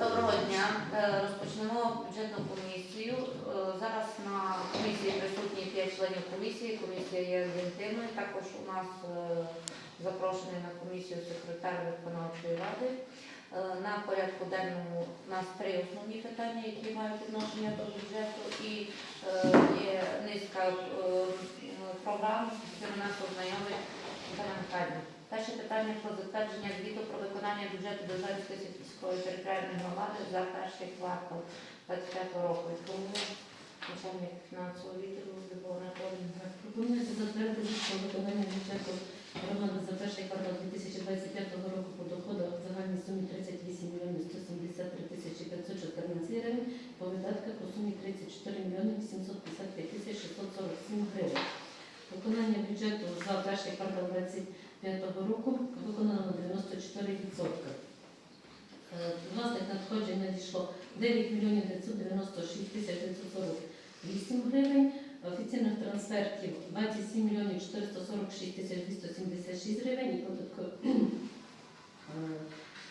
Доброго дня. Е, Розпочнемо бюджетну комісію. Е, Зараз на комісії присутні 5 членів комісії. Комісія є легітимною. Також у нас е, запрошений на комісію секретар виконавчої ради. На порядку денному у нас три основні питання, які мають відношення до бюджету, і є низка програм, з якими нас ознайомить Михайлівна. Перше питання про затвердження звіту про виконання бюджету Державської сільської територіальної громади за перший квартал 25 року. Тому начальник фінансового відділу Любов Анатолійовна. Пропонується затвердити про виконання бюджету громади за перший квартал 2025 року по доходах в загальній сумі 38 мільйонів 173 тисячі 514 гривень, по видатках у сумі 34 мільйони 855 тисяч 647 гривень. Виконання бюджету за перший квартал 2025 року виконано на 94%. Е, Власних надходжень надійшло 9 мільйонів 996 тисяч 948 гривень. Офіційних трансфертів 27 мільйонів 446 тисяч 276 гривень і податкові. Е,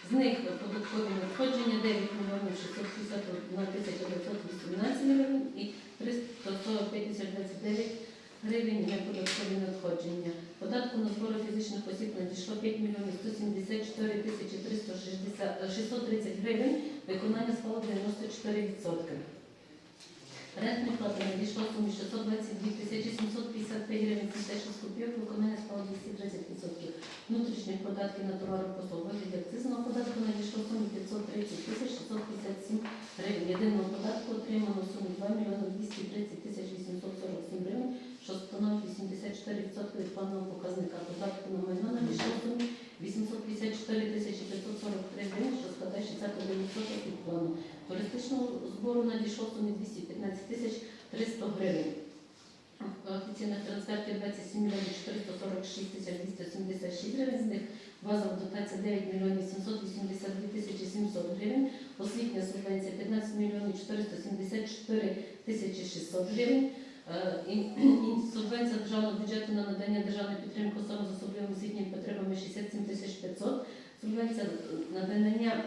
З них податкові надходження 9 мільйонів 661 тисяч 918 гривень і 345 тисяч 29 гривень неподаткові надходження. Податку на збори фізичних осіб надійшло 5 мільйонів 174 тисячі 360 е, 630 гривень, виконання склало 94%. Рентна плата надійшла в сумі 622 тисячі 755 гривень 76 копійок, виконання склало 230%. Внутрішніх податків на товари послуг вигляді акцизного податку надійшло в сумі 530 тисяч 657 гривень. Єдиного податку отримано в сумі 2 мільйони 230 тисяч 847 гривень, що становить 84% від планового показника. Податку на майно надійшло в сумі 854 тисячі 543 гривень, що складає 61% від плану. Туристичного надійшло в сумі 215 тисяч 300 гривень. Офіційних трансфертів 27 мільйонів 446 тисяч 276 гривень, з них базова дотація 9 мільйонів 782 тисячі 700 гривень, освітня субвенція 15 мільйонів 474 тисячі 600 гривень, Е, субвенція державного бюджету на надання державної підтримки особам з особливими освітніми потребами 67 тисяч 500, субвенція на надання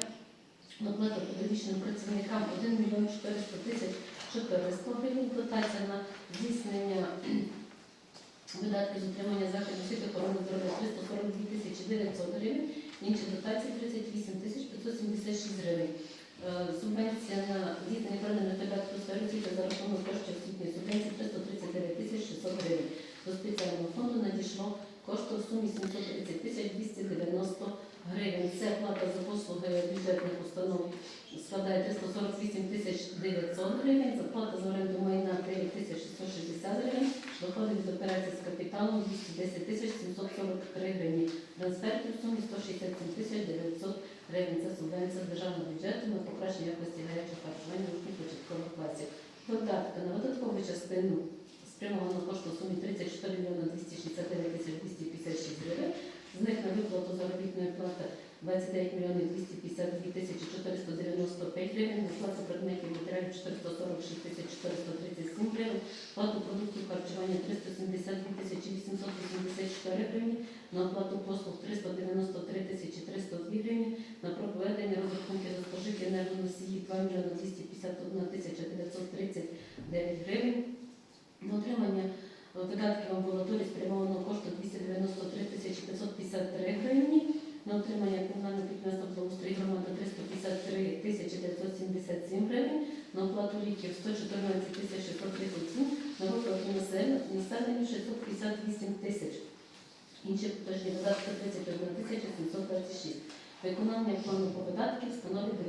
доплати педагогічним працівникам 1 мільйон 400 тисяч 400 гривень, дотація на здійснення видатків з утримання закладів освіти охорони здоров'я 342 тисячі 900 гривень, інші дотації 38 тисяч 576 гривень. Е, Субвенція на здійснення проведених видатків у сфері освіти за рахунок коштів освітньої субвенції 339 тисяч 600 гривень. До спеціального фонду надійшло коштів в сумі 730 тисяч 290 гривень. Це плата за послуги бюджетних установ складає 348 тисяч 900 гривень, заплата за оренду майна 9 тисяч 660 гривень, доходи від операцій з капіталом 210 тисяч 743 гривні, трансферти в сумі 167 тисяч 900 гривень. Це субвенція з державного бюджету на покращення якості гарячого харчування учнів початкових класів. Видатки на видаткову частину спрямовано кошту в сумі 34 мільйони 269 тисяч 256 гривень. З них на виплату заробітної плати 29 мільйонів 252 тисячі 495 гривень, оплата предметів матеріалів 446 тисяч 437 гривень, плату продуктів харчування 372 тисячі 884 гривні, на оплату послуг 393 тисячі 302 гривні, на проведення розрахунків за спожиті енергоносії 2 мільйони 251 тисяча 939 гривень, на отримання видатків амбулаторії спрямовано кошту 293 тисячі 553 гривні, на отримання комунального підприємства благоустрій громади 353 тисячі 977 гривень, на оплату ліків 114 тисяч 637, на виплату населенню 658 тисяч. Інші поточні видатки 31 тисяча 726. Виконання плану по видатків становить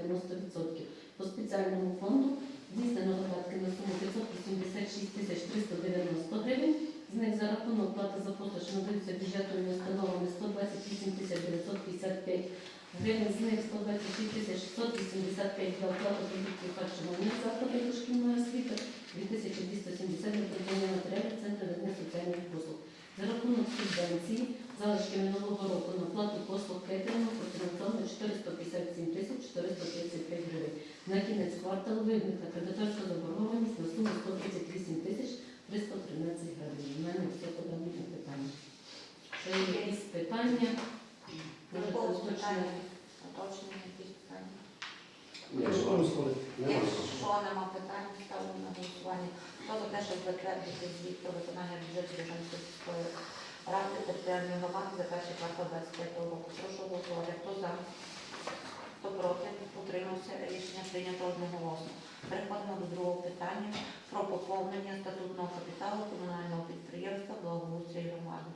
90%. По спеціальному фонду здійснено видатки на суму 586 тисяч 390 гривень. З них за рахунок плати за послуги, що надаються бюджетними установами 128 тисяч 955 гривень, з них 126 тисяч 685 для оплати продуктів харчування закладів дошкільної освіти, 2270 для придбання матеріалів Центру соціальних послуг. За рахунок субвенції залишки минулого року на плату послуг кейтерингу профінансовано 457 тисяч 435 гривень. На кінець кварталу виникла кредиторська заборгованість на суму 138 тисяч 313 гривень. У мене все по даному питанню. Ще є якісь питання? Може, Такого уточнення? питання, уточнення, якісь питання. Ні, школу сходить. Нема. Якщо нема питань, ставлю на голосування. Хто за те, щоб затвердити звіт про виконання бюджету сільської ради територіальної громади за перший квартал 25 року? Прошу голосувати. Хто за? Хто проти? Утримався. Рішення прийнято одноголосно. Переходимо до другого питання про поповнення статутного капіталу комунального підприємства благоустрій громади.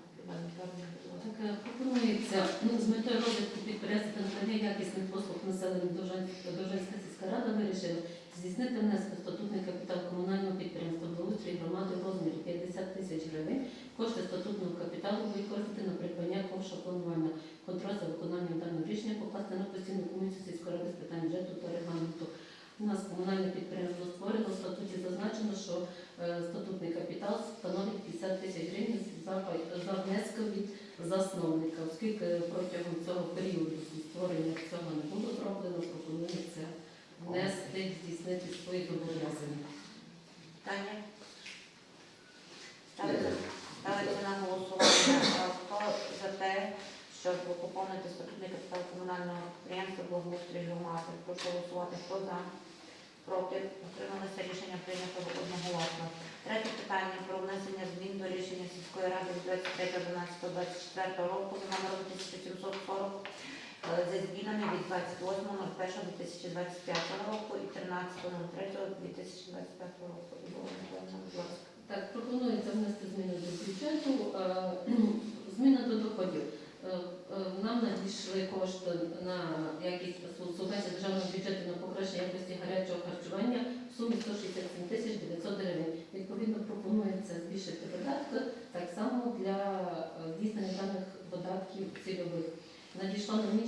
Так, е, пропонується ну, з метою розвитку підприємства та надання якісних послуг Довжанська Довжанська сільська рада вирішила здійснити внесок в статутний капітал комунального підприємства благоустрій громади в розмірі 50 тисяч гривень. Кошти статутного капіталу використати на придбання ковша планування. Контроль за виконанням даного рішення покласти на постійну комісію сільської ради з питань бюджету та регламенту. У нас комунальне підприємство створено, в статуті зазначено, що е, статутний капітал становить 50 тисяч гривень за, внески від засновника, оскільки протягом цього періоду створення цього не було зроблено, пропонується внести, здійснити свої зобов'язання. Питання? Ставиться на голосування. Хто за те, щоб поповнити статутний капітал комунального підприємства благоустрій громади? Прошу голосувати. Хто за? Проти? Утрималися рішення прийнято одноголосно. Третє питання про внесення змін до рішення сільської ради від 23.12.24 року за номером 1740 е, за змінами від 28.01.2025 року і 13.03.2025 року. Так, пропонується внести зміни до бюджету. Е, Зміна до доходів. Е, е, Нам надійшли кошти на якість субвенції державного бюджету на покращення якості гарячого харчування в сумі 167 тисяч 900 гривень. Відповідно, пропонується збільшити видатки так само для здійснення даних видатків цільових. Найменша дотація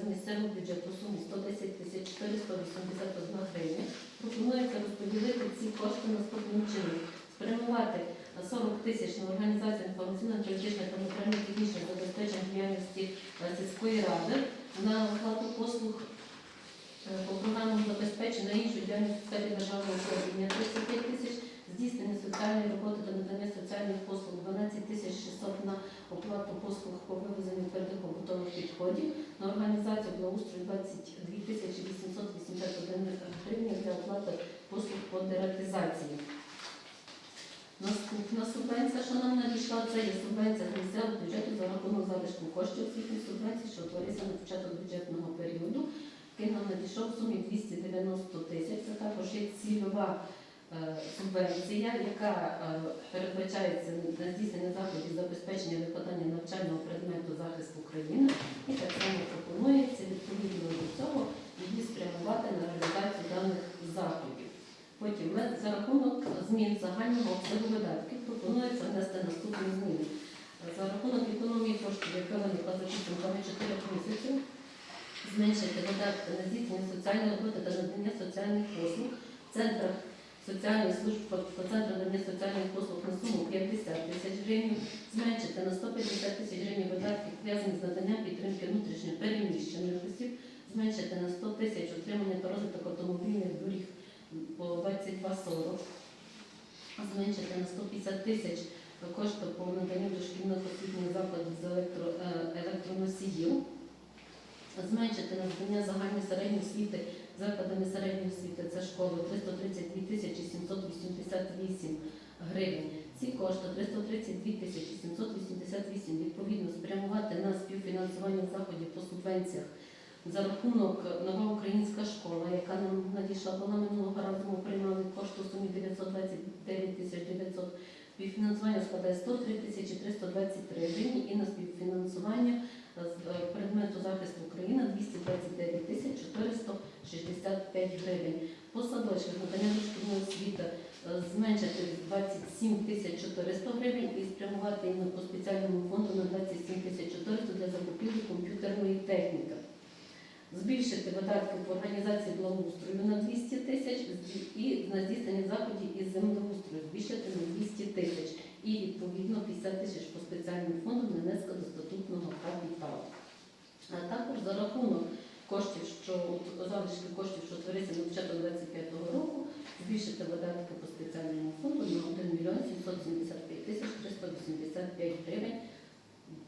з місцевого бюджету в сумі 110 тисяч 481 гривня. Пропонується розподілити ці кошти наступним чином. Спрямувати 40 тисяч на організацію інформаційно-аналітичних та матеріально-технічних забезпечень діяльності е, сільської ради на оплату послуг е, по програмам забезпечення на іншу діяльність у сфері державного управління 35 тисяч, здійснення соціальної роботи та надання соціальних послуг 12 тисяч 600 на оплату послуг по вивезенню твердих побутових відходів, на організацію благоустрою 22 тисячі 881 гривень для оплати послуг по дератизації. Наступна субвенція, що нам надійшла, це є субвенція місцевого бюджету за рахунок залишку коштів освітньої субвенції, що утворився на початок бюджетного періоду, який нам надійшов в сумі 290 тисяч. Це також є цільова субвенція, яка е, передбачається на здійснення заходів забезпечення виконання навчального предмету захист України. І так само пропонується відповідно до цього її спрямувати на реалізацію даних заходів. Потім за рахунок змін загального обсягу видатків пропонується внести наступні зміни. За рахунок економії коштів, яка виникла за підсумками 4 місяців, зменшити видатки на здійснення соціальної роботи та надання соціальних послуг в центрах соціальних служб по центру надання соціальних послуг на суму 50 тисяч гривень, зменшити на 150 тисяч гривень видатки, пов'язані з наданням підтримки внутрішньо переміщених осіб, зменшити на 100 тисяч утримання та розвиток автомобільних доріг по 22,40, зменшити на 150 тисяч кошти по наданню дошкільних освітніх закладів з електро, е, електроносіїв, зменшити на надання загальної середньої освіти закладами середньої освіти, це школи 332 тисячі 788 гривень. Ці кошти 332 тисячі 788 відповідно спрямувати на співфінансування заходів по субвенціях за рахунок нова українська школа, яка нам надійшла, вона минулого разу ми приймали кошти у сумі 929 тисяч 900. Співфінансування складає 103 тисячі 323 гривні і на співфінансування з е, предмету захисту України 229 тисяч 465 гривень. По садочках надання дошкільної освіти е, зменшити 27 тисяч 400 гривень і спрямувати їм по спеціальному фонду на 27 тисяч 400 для закупівлі комп'ютерної техніки збільшити видатки по організації благоустрою на 200 тисяч і на здійснення заходів із землеустрою збільшити на 200 тисяч і відповідно 50 тисяч по спеціальному фонду внеска до статутного капіталу. А також за рахунок коштів, що залишки коштів, що твориться на початок 25 року, збільшити видатки по спеціальному фонду на 1 мільйон 775 тисяч 385 гривень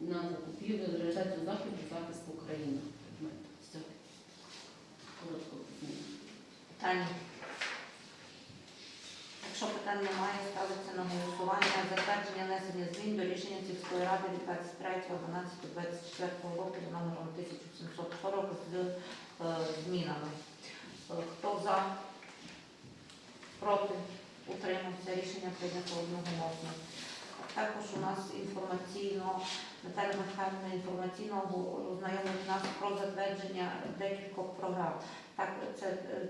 на закупівлю реалізацію заходів захисту України. Все. Коротко. Начальник. Якщо питань немає, ставиться на голосування затвердження внесення змін до рішення сільської ради від 23.12.24 року за номером 1740 з е, змінами. Е, Хто за? Проти? Утримався. Рішення прийнято одноголосно. Також у нас інформаційно, Наталя Михайлівна інформаційно ознайомить нас про затвердження декількох програм. Так, це,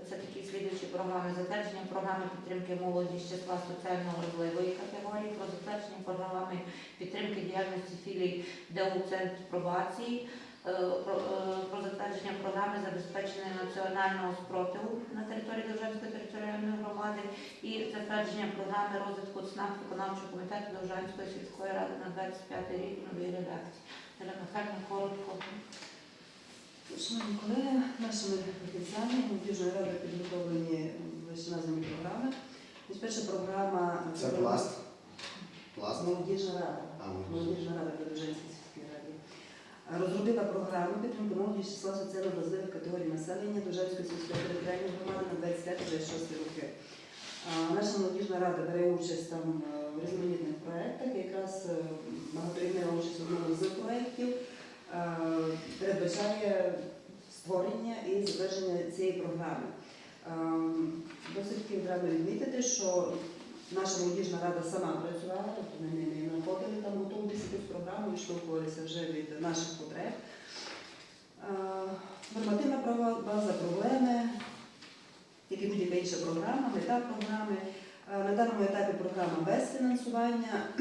це такі слідуючі програми. Затвердження програми підтримки молоді з числа соціально вразливої категорії, про затвердження програми підтримки діяльності філій ДУ Центр пробації, е, про, е, про затвердження програми забезпечення національного спротиву на території Довжанської територіальної громади і затвердження програми розвитку ЦНАП виконавчого комітету Довжанської сільської ради на 25 рік новій редакції. Наталя коротко. Шановні колеги, нашими фахівцями молодіжної ради підготовлені вище названі програми. Ось Перша програма Це пласт. Пласт. Молодіжна рада. А, молодіжна. Рада Бережанської сільської ради. Розробила програму підтримки молоді з числа соціально вразливих категорій населення Довжанської сільської територіальної громади на 25-26 роки. Наша молодіжна рада бере участь там е, в різноманітних проєктах. Якраз е, багаторівнева участь в одному з проєктів е, передбачає створення і затвердження цієї програми. Ем, Досить таки треба відмітити, що наша молодіжна рада сама працювала, тобто ми не знаходили там готову якусь програму, відштовхувалися вже від наших потреб. Е, Нормативна база проблеми, як і будь-яка інша програма, мета програми. Е, На даному етапі програма без фінансування.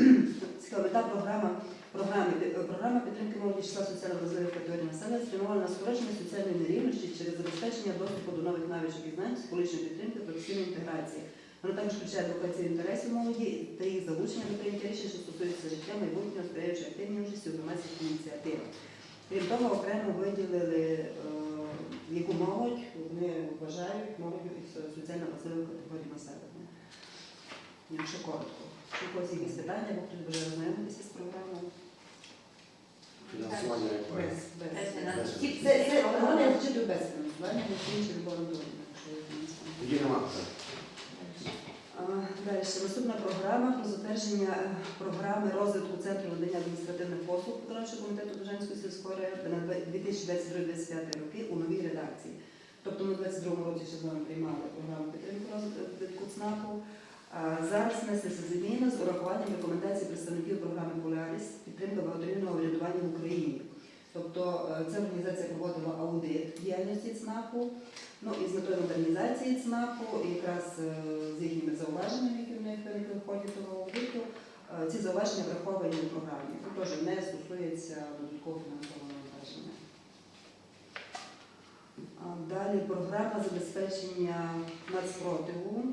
Мета програми, програми, програма підтримки молоді числа соціально вразливих категорій населення спрямована на скорочення соціальної нерівності через забезпечення доступу до нових навичок і знань, психологічної підтримки, професійної інтеграції. Воно також включає адвокацію інтересів молоді та їх залучення до прийняття рішень, що стосуються життя майбутнього, сприяючи активній участі у громадських ініціативах. Крім того, окремо виділили, е, яку молодь вони вважають молоддю соціально вразливих категорій населення. Якщо коротко. Чи якісь питання, бо хтось буде ознайомитися з програмою? Фінансування як Без, без. Без фінансування. Це, це програми- програма без фінансування, не інші лабораторії, якщо я не. Тоді нема питань. А, Далі наступна програма про затвердження е, програми розвитку центру надання адміністративних послуг виконавчого комітету Бужанської сільської ради на 2022-2025 роки у новій редакції. Тобто ми в 2022 році ще з вами приймали програму підтримки розвитку ЦНАПу. Зараз внеслися зміни з урахуванням рекомендацій представників програми Поляріс підтримка багаторівного врядування в Україні. Тобто е, ця організація проводила аудит діяльності ЦНАПу. Ну і з метою модернізації ЦНАПу, і якраз е, з їхніми зауваженнями, які в них виникли в ході того аудиту, е, ці зауваження враховані в програмі. Це теж не стосується додаткового фінансового навантаження. Далі програма забезпечення нацпротиву.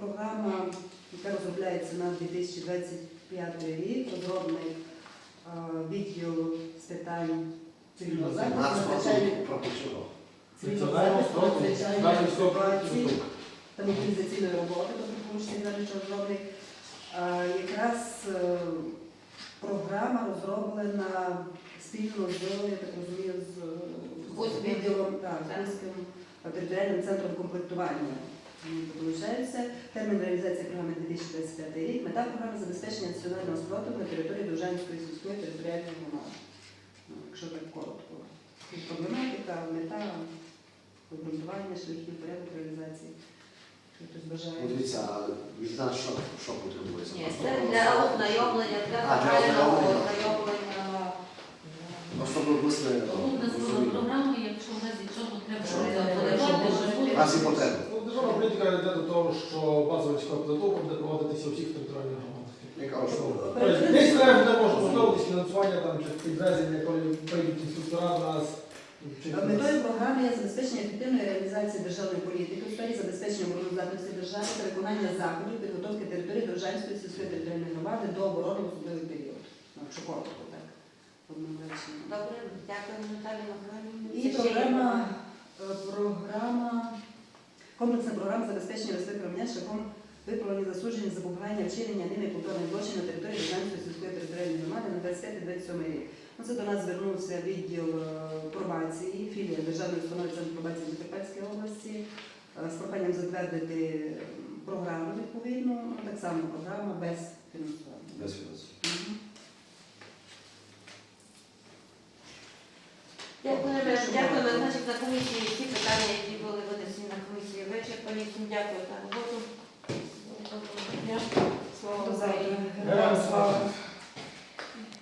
Програма, яка розробляється на 2025 рік, розробник е, відділ з питань цивільного захисту, ситуацій діток. та мобілізаційної роботи, тобто помічний зараз розробник. Якраз е, програма розроблена спільно з, я так розумію, з е, відділом. Територіальним центром комплектування. Получається, термін реалізації програми 2025 рік. Мета програми забезпечення національного спротиву на території Довжанської сільської територіальної громади. Ну, Якщо так коротко. Проблематика, мета, обґрунтування, шляхів, порядок реалізації. Ну, дивіться, а від нас що, що потребується? Ні, це для ознайомлення, для А, для загального ознайомлення. висли Тут назвали програму, якщо в разі чого треба буде? було. У нас є потреби. Державна політика йде до того, що базова військова підготовка буде проводитися у всіх територіальних громадах. Яка основа? Тобто Десь треба буде можливість фінансування там чи підвезення, коли прийдуть інструктора до нас. чи Метою програми є забезпечення ефективної реалізації державної політики у сфері забезпечення обороноздатності держави та виконання заходів підготовки території Довжанської сільської територіальної громади до оборони в особливий період. Ну, Якщо коротко, так. Добре, дякую, Наталія Михайлівна. І Це ще є програма, е, програма, комплексна програма забезпечення безпеки громадян шляхом виправлення засудження, запобігання вчинення ними повторних злочинів на території Державної сільської територіальної громади на 25-27 рік. Ну, це до нас звернувся відділ е, пробації, філія Державної установи Центру пробації в Закарпатській області. проханням затвердити програму відповідну, так само програма без фінансування. Без фінансів. На комісії всі питання, які були винесені на комісії, вичерпані. Всім дякую за роботу. Слава Героям слава!